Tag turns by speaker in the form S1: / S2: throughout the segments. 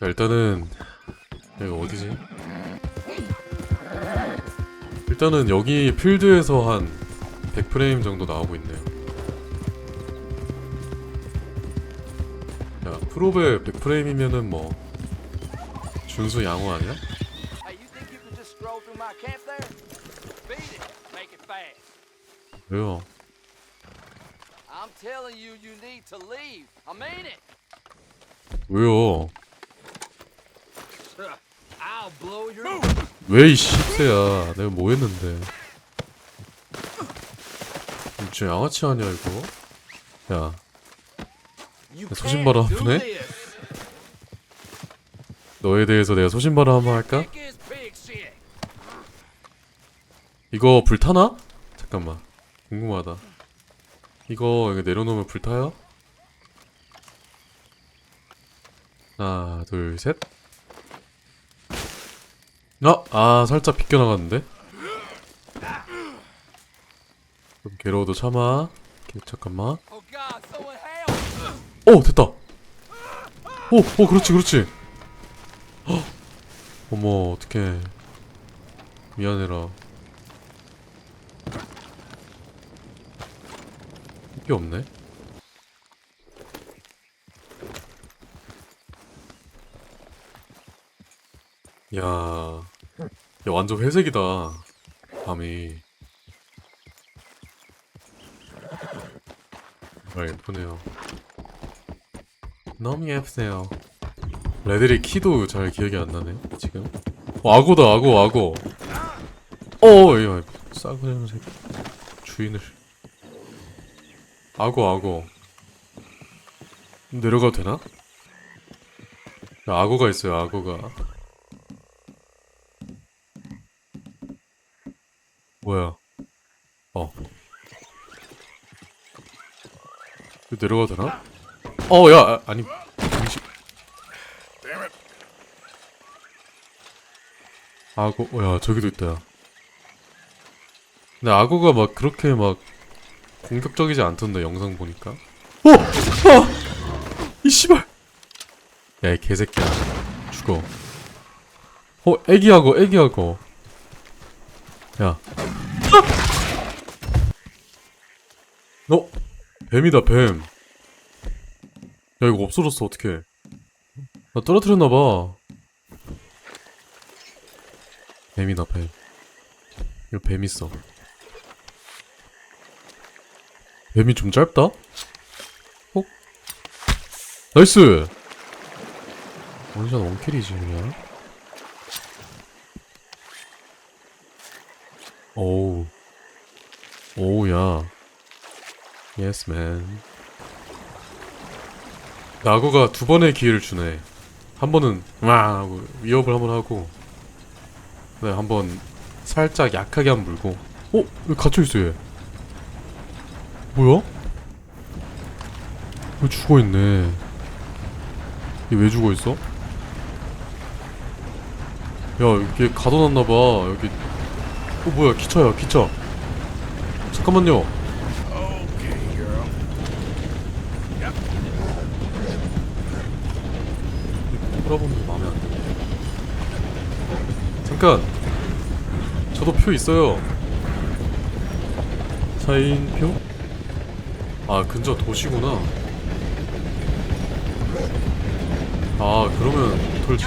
S1: 자, 일단은 여기 어디지? 일단은 여기 필드에서 한 100프레임 정도 나오고 있네요. 야, 프로베 100프레임이면은 뭐 준수 양호 아니야? 왜요?
S2: Telling you, you need to leave. I mean it.
S1: 왜요?
S2: I'll blow your.
S1: 왜이 씹새야? 내가 뭐 했는데? 진짜 양아치 아니야 이거? 야, 소신발언
S2: do
S1: 아프네?
S2: this.
S1: 너에 대해서 내가 소신발언 할까?
S2: As pig shit.
S1: 이거 불타나? 잠깐만 궁금하다 이거 여기 내려놓으면 불타요? 하나 둘셋 아! 아 살짝 비껴나갔는데? 좀 괴로워도 참아 잠깐만! 어 됐다 오! 오 그렇지 그렇지 헉. 어머 어떡해 미안해라 이게 없네 야, 야 완전 회색이다 밤이 정말 예쁘네요 너무 예쁘세요. 레들이 키도 잘 기억이 안 나네 지금. 어, 악어다 악어 악어. 어, 야, 싸구려 새끼. 주인을. 악어 악어. 내려가도 되나? 야, 악어가 있어요 악어가. 뭐야? 어. 되나? 어, 야, 아, 아니, 잠시. 악어, 어, 야, 저기도 있다. 야. 근데 악어가 막 그렇게 막 공격적이지 않던데 영상 보니까. 어, 아, 이 씨발. 야, 이 개새끼야, 죽어. 어, 애기 악어, 애기 악어. 야. 아! 어, 뱀이다, 뱀. 야 이거 없어졌어 어떡해 나 떨어뜨렸나봐 뱀이다 뱀 이거 뱀 있어 뱀이 좀 짧다? 어? 나이스 원샷 원킬이지 그냥 오우 오우야 예스 맨 나고가 두 번의 기회를 주네. 한 번은 와 하고 위협을 한번 하고, 네 한번 살짝 약하게 한번 물고. 어? 왜 갇혀 있어 얘? 뭐야? 왜 죽어 있네? 얘 왜 죽어 있어? 야, 얘 가둬놨나 봐. 여기. 어 뭐야? 기차야, 기차. 잠깐만요. 돌아보는 게 마음에 안 드네. 잠깐! 저도 표 있어요. 사인표? 아, 근처 도시구나. 아, 그러면 털지.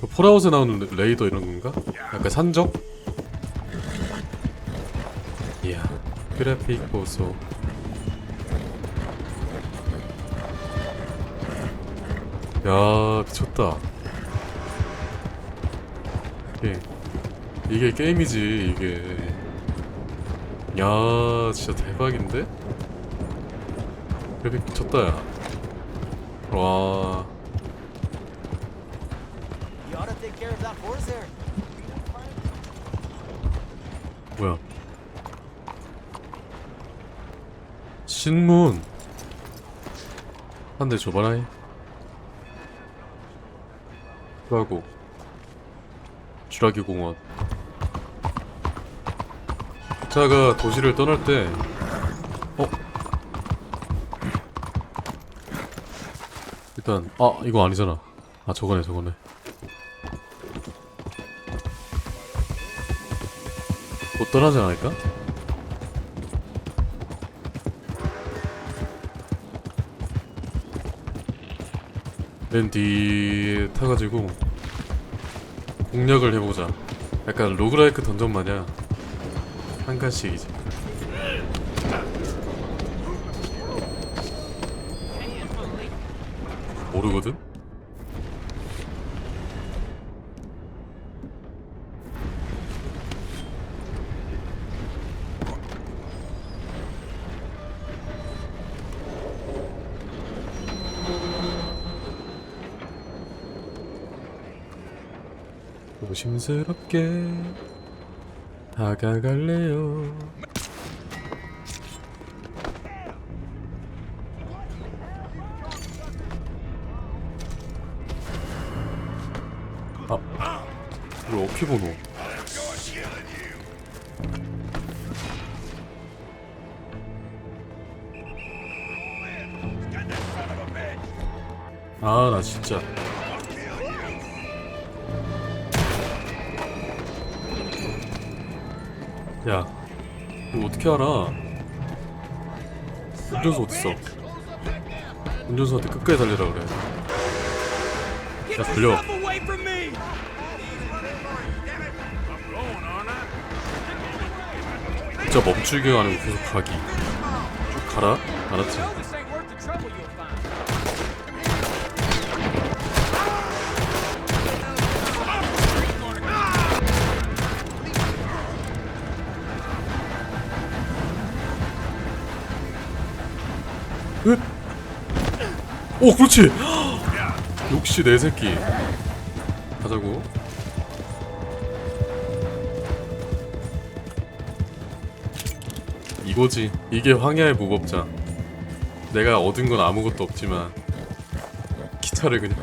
S1: 그 폴아웃에 나오는 레이더 이런 건가? 약간 산적? 이야 그래픽 보소 야 미쳤다 이게 이게 게임이지 이게 야 진짜 대박인데? 그래픽 미쳤다 야 와... 뭐야? 신문. 한 대 줘봐라이 그하고. 쥐라기 공원. 자가 도시를 떠날 때 어? 일단 아 이거 아니잖아. 아 저거네 저거네 못 떠나지 않을까? 맨 뒤에 타가지고 공략을 해보자 약간 로그라이크 던전 마냥 한 칸씩이지 조심스럽게 다가갈래요. 아 이거 어떻게 보 야, 이거 어떻게 알아? 운전수 어딨어? 운전수한테 끝까지 달리라 그래. 야, 달려. 진짜 멈추기가 아니고 계속 가기. 쭉 가라. 알았지? 오, 그렇지. 역시 내 새끼. 가자고. 이거지. 이게 황야의 무법자. 내가 얻은 건 아무것도 없지만 기타를 그냥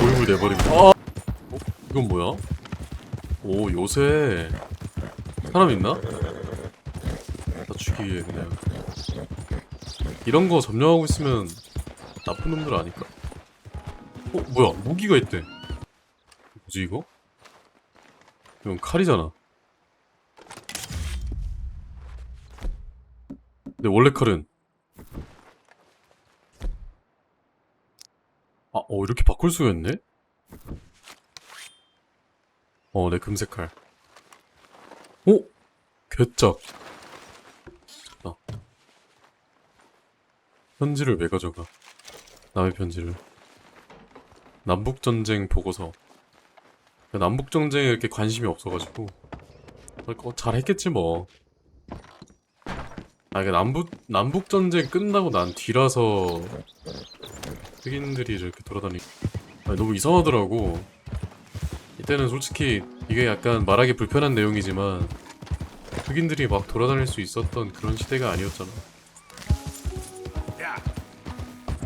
S1: 고용을 내버립니다. 아! 어? 이건 뭐야? 오, 요새 사람 있나? 다 죽이게 그냥. 이런 거 점령하고 있으면 나쁜 놈들 아닐까? 어 뭐야 무기가 있대 뭐지 이거? 이건 칼이잖아 근데 원래 칼은 아, 어 이렇게 바꿀 수가 있네? 어, 내 금색 칼. 오! 괴짝. 자. 편지를 왜 가져가? 남의 편지를. 남북전쟁 보고서. 남북전쟁에 이렇게 관심이 없어가지고. 어, 잘했겠지 뭐. 아, 이게 남북, 남북전쟁 끝나고 난 뒤라서 흑인들이 이렇게 돌아다니. 아, 너무 이상하더라고. 이때는 솔직히 이게 약간 말하기 불편한 내용이지만 흑인들이 막 돌아다닐 수 있었던 그런 시대가 아니었잖아.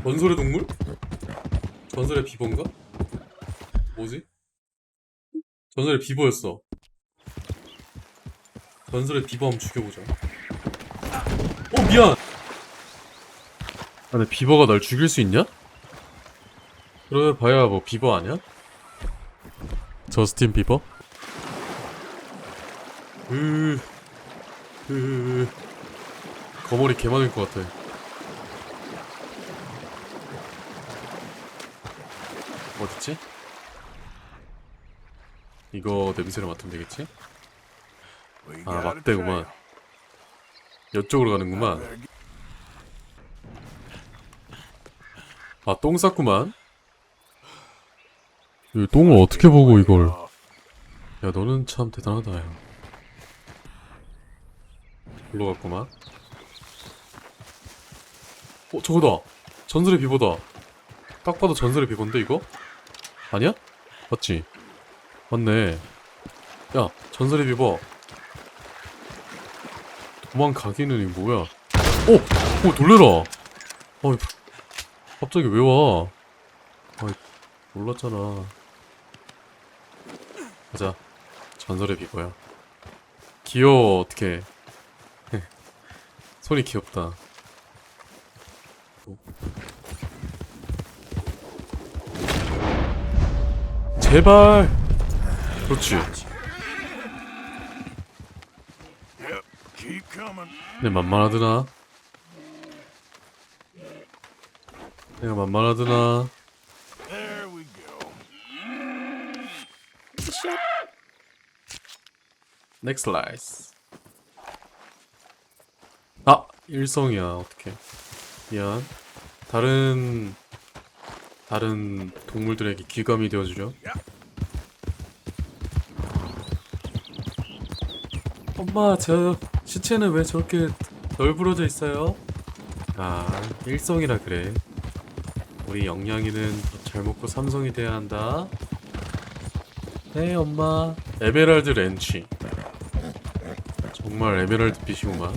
S1: 전설의 동물? 전설의 비버인가? 뭐지? 전설의 비버였어. 전설의 비버 한번 죽여보자. 어 미안. 아, 근데 비버가 날 죽일 수 있냐? 그래 봐야 뭐 비버 아니야? 저스틴 비버? 으, 으, 거머리 개 많을 것 같아. 어딨지? 이거 냄새를 맡으면 되겠지? 아 막대구만. 이쪽으로 가는구만. 아 똥 쌌구만. 이 똥을 어떻게 보고 이걸? 야 너는 참 대단하다 야. 글로 갔구만. 어 저거다. 전설의 비보다. 딱 봐도 전설의 비보인데 이거? 아니야? 맞지? 맞네. 야 전설의 비보 도망가기는 이거 뭐야? 어! 어 놀래라. 어이 갑자기 왜 와? 어이 몰랐잖아. 가자. 전설의 비보야. 귀여워 어떡해. 손이 귀엽다 제발. 그렇지. 내 만만하드나? 내가 만만하드나. 넥스 라이스 아 일성이야. 어떡해. 미안. 다른 다른 동물들에게 귀감이 되어주려 엄마 저 시체는 왜 저렇게 널브러져 있어요? 아 일성이라 그래. 우리 영양이는 더잘 먹고 삼성이 돼야 한다. 네 엄마. 에메랄드 렌치. 정말 에메랄드 빛이구만.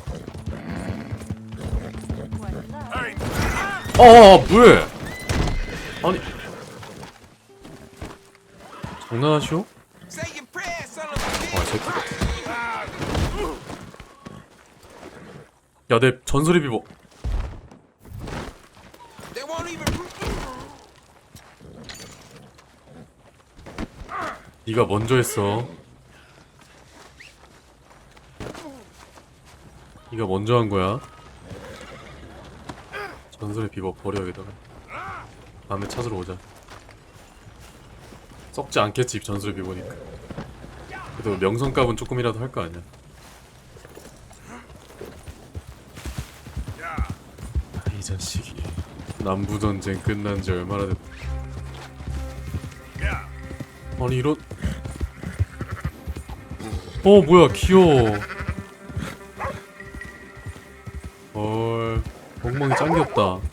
S1: 어 뭐해 아니. 장난하시오? 와 새끼 야내 전설의
S2: even.
S1: 네가 먼저 했어. 네가 먼저 한 거야. 전설의 비버 버려 여기다가 다음에 찾으러 오자. 썩지 않겠지 전설의 비버니까. 그래도 명성값은 조금이라도 할 거 아니야. 아, 이 자식이. 남부전쟁 끝난 지 얼마나 됐 아니 이런 어 뭐야 귀여워. 헐 멍멍이 짱 귀엽다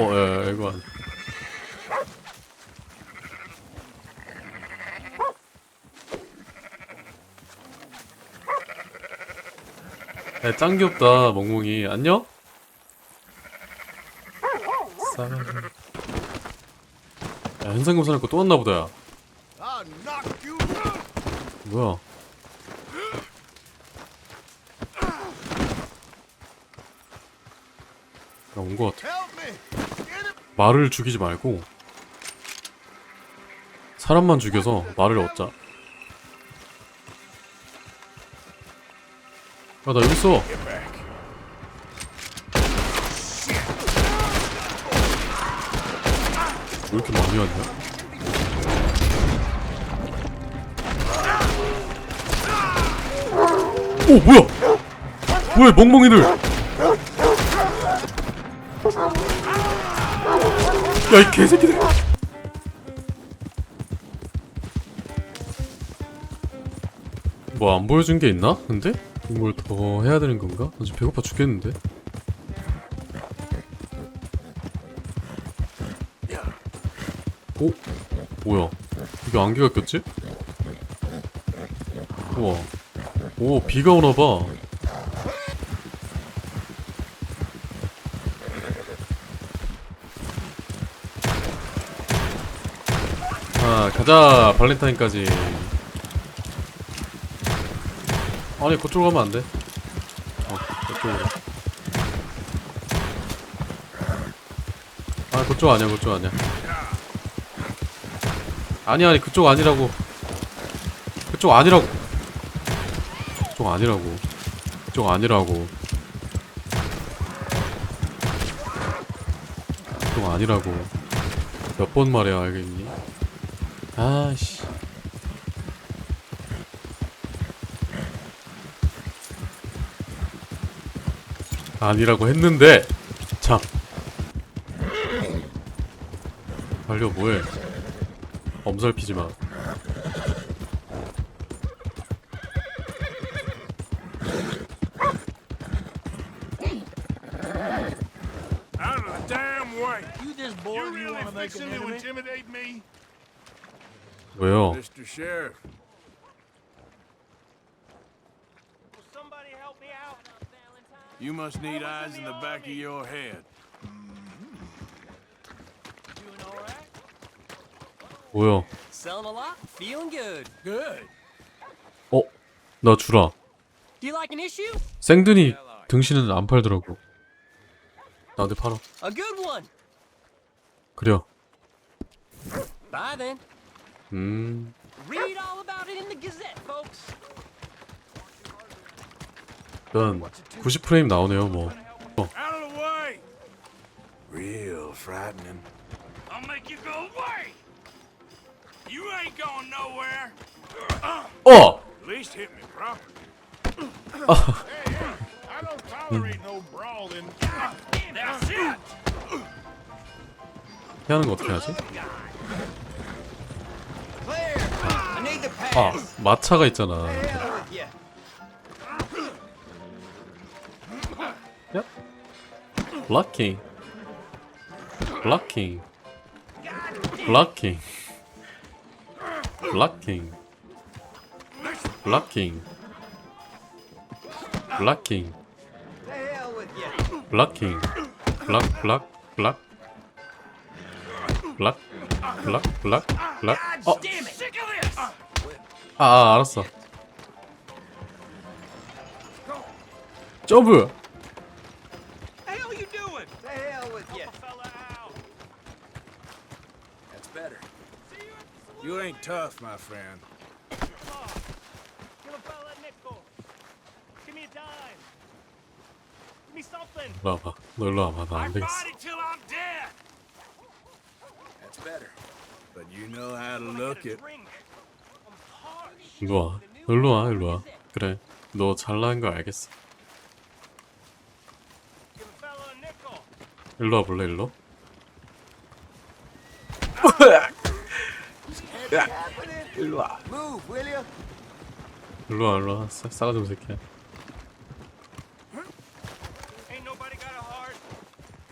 S1: 어어 야, 야, 이거 안 야, 짱 귀엽다 멍멍이 안녕? 싸가지 야 현상금 사놓고 또 왔나 보다 야. 뭐야 야온거 같아
S3: Help me. Get him.
S1: 말을 죽이지 말고 사람만 죽여서 말을 얻자 야나 여기 있어. 왜 이렇게 많이 왔냐? 오 뭐야? 뭐야 멍멍이들? 야이 개새끼들! 뭐 안 보여준 게 있나? 근데? 뭘더 해야 되는 건가? 나 지금 배고파 죽겠는데? 오? 뭐야? 이게 안개가 꼈지? 우와. 오, 비가 오나봐. 아, 가자. 발렌타인까지. 아니, 그쪽으로 가면 안 돼. 어, 그쪽으로. 아, 그쪽 아니야, 그쪽 아니야. 아니 아니 그쪽 아니라고 그쪽 아니라고 그쪽 아니라고 그쪽 아니라고 그쪽 아니라고 몇 번 말해야 알겠니 아씨. 아니라고 했는데 참. 달려 뭐해. 어 엄살 피지 마.
S4: Sheriff,
S5: Will somebody help me out?
S4: you must need eyes in the back of your head.
S6: Doing all right?
S1: 뭐야?
S6: Selling a lot? Feeling good.
S4: Good.
S1: 어? 나 주라.
S6: Do you like an issue?
S1: 생드니 등신은 안 팔더라고. 나한테 팔아.
S6: A good one.
S1: 그래요.
S6: Bye then.
S1: 음.
S6: Read all about it in the Gazette, folks.
S1: 일단 90프레임 나오네요, 뭐.
S4: Out of the way! Real frightening. I'll make you go away! You ain't going nowhere!
S1: 어!
S4: At least hit me proper. hey, hey, I don't tolerate no brawling. That's it!
S1: 피하는 거 어떻게 하지?
S6: Claire, I need the
S1: 아. 마차가 있잖아. 야? 블락킹. 블락킹. 블락킹. 블락킹. 블락킹. 블락킹. 블락킹. 블락 블락 블락. 블락 블락 블락 블락. 어.
S6: Damn it. Sick of this.
S1: 아, 아 알았어. 점프.
S6: The hell you doing? The hell with ya.
S4: That's better. You ain't tough, my friend.
S5: Give a fella a nickel. Give me a dime. Give me something.
S1: 일로 와봐. 너 일로 와봐. 나안 되겠어.
S4: till I'm dead. That's better. But you know how to look it.
S5: Drink. I'm parched.
S1: 일로 와. 일로 와. 일로 와. 그래. 너 잘나는 거 알겠어.
S5: Fella a nickel.
S1: 일로 와 볼래 일로? 일로 와 일로 와. 싸, 싸가지 마 새끼야.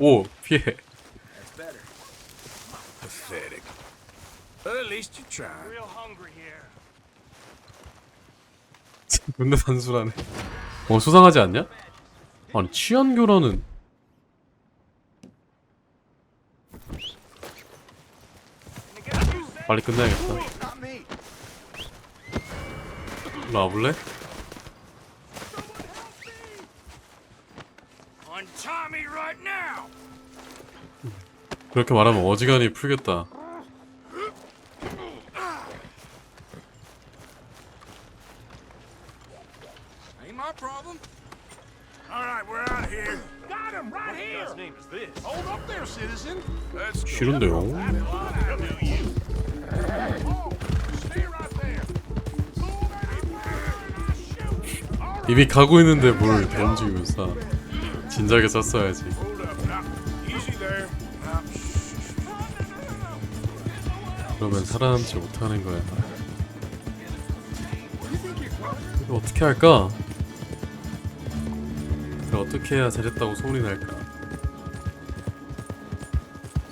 S1: 오 피해.
S4: At least you tried.
S5: Real hungry here.
S1: 근데 단순하네. 어 수상하지 않냐? 아니 취한 교란은
S5: And guess who said
S1: 빨리 끝내야겠다.
S4: Now.
S1: 그렇게 말하면 어지간히 풀겠다. 이미 가고 있는데 뭘 던지고 있어. 진작에 썼어야지. 그러면 살아남지 못하는 거야. 어떻게 할까? 어떻게 해야 잘했다고 소문이 날까?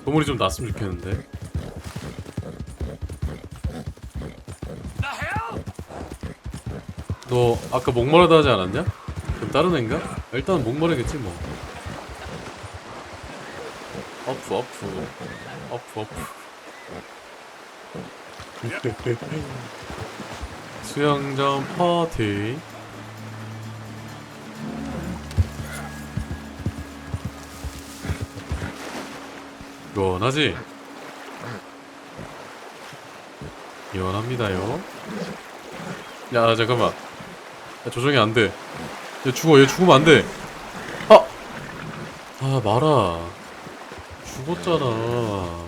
S1: 소문이 좀 났으면 좋겠는데.
S4: The hell?
S1: 너 아까 목마르다 하지 않았냐? 그럼 다른 애인가? 일단 목마르겠지 뭐. 어프 어프 어프 어프. 수영장 파티. 시원하지? 시원합니다요. 야 잠깐만. 야, 조정이 안 돼. 얘 죽어, 얘 죽으면 안 돼. 아! 아, 마라. 죽었잖아.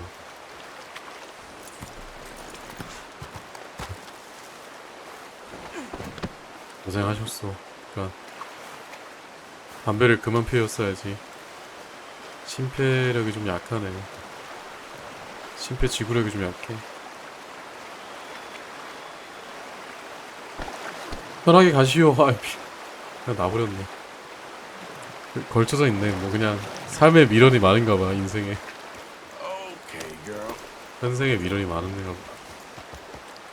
S1: 고생하셨어. 그니까, 담배를 그만 피웠어야지. 심폐력이 좀 약하네. 심폐 지구력이 좀 약해. 편하게 가시오. 아이, 그냥 놔버렸네. 그- 걸쳐져 있네. 뭐 그냥 삶의 미련이 많은가 봐 인생에. 현생에 미련이 많은 데가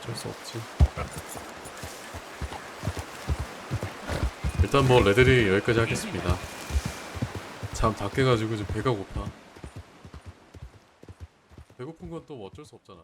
S1: 어쩔 수 없지. 일단 뭐 레들이 여기까지 하겠습니다. 잠 다 깨가지고 지금 배가 고파. 배고픈 건 또 어쩔 수 없잖아.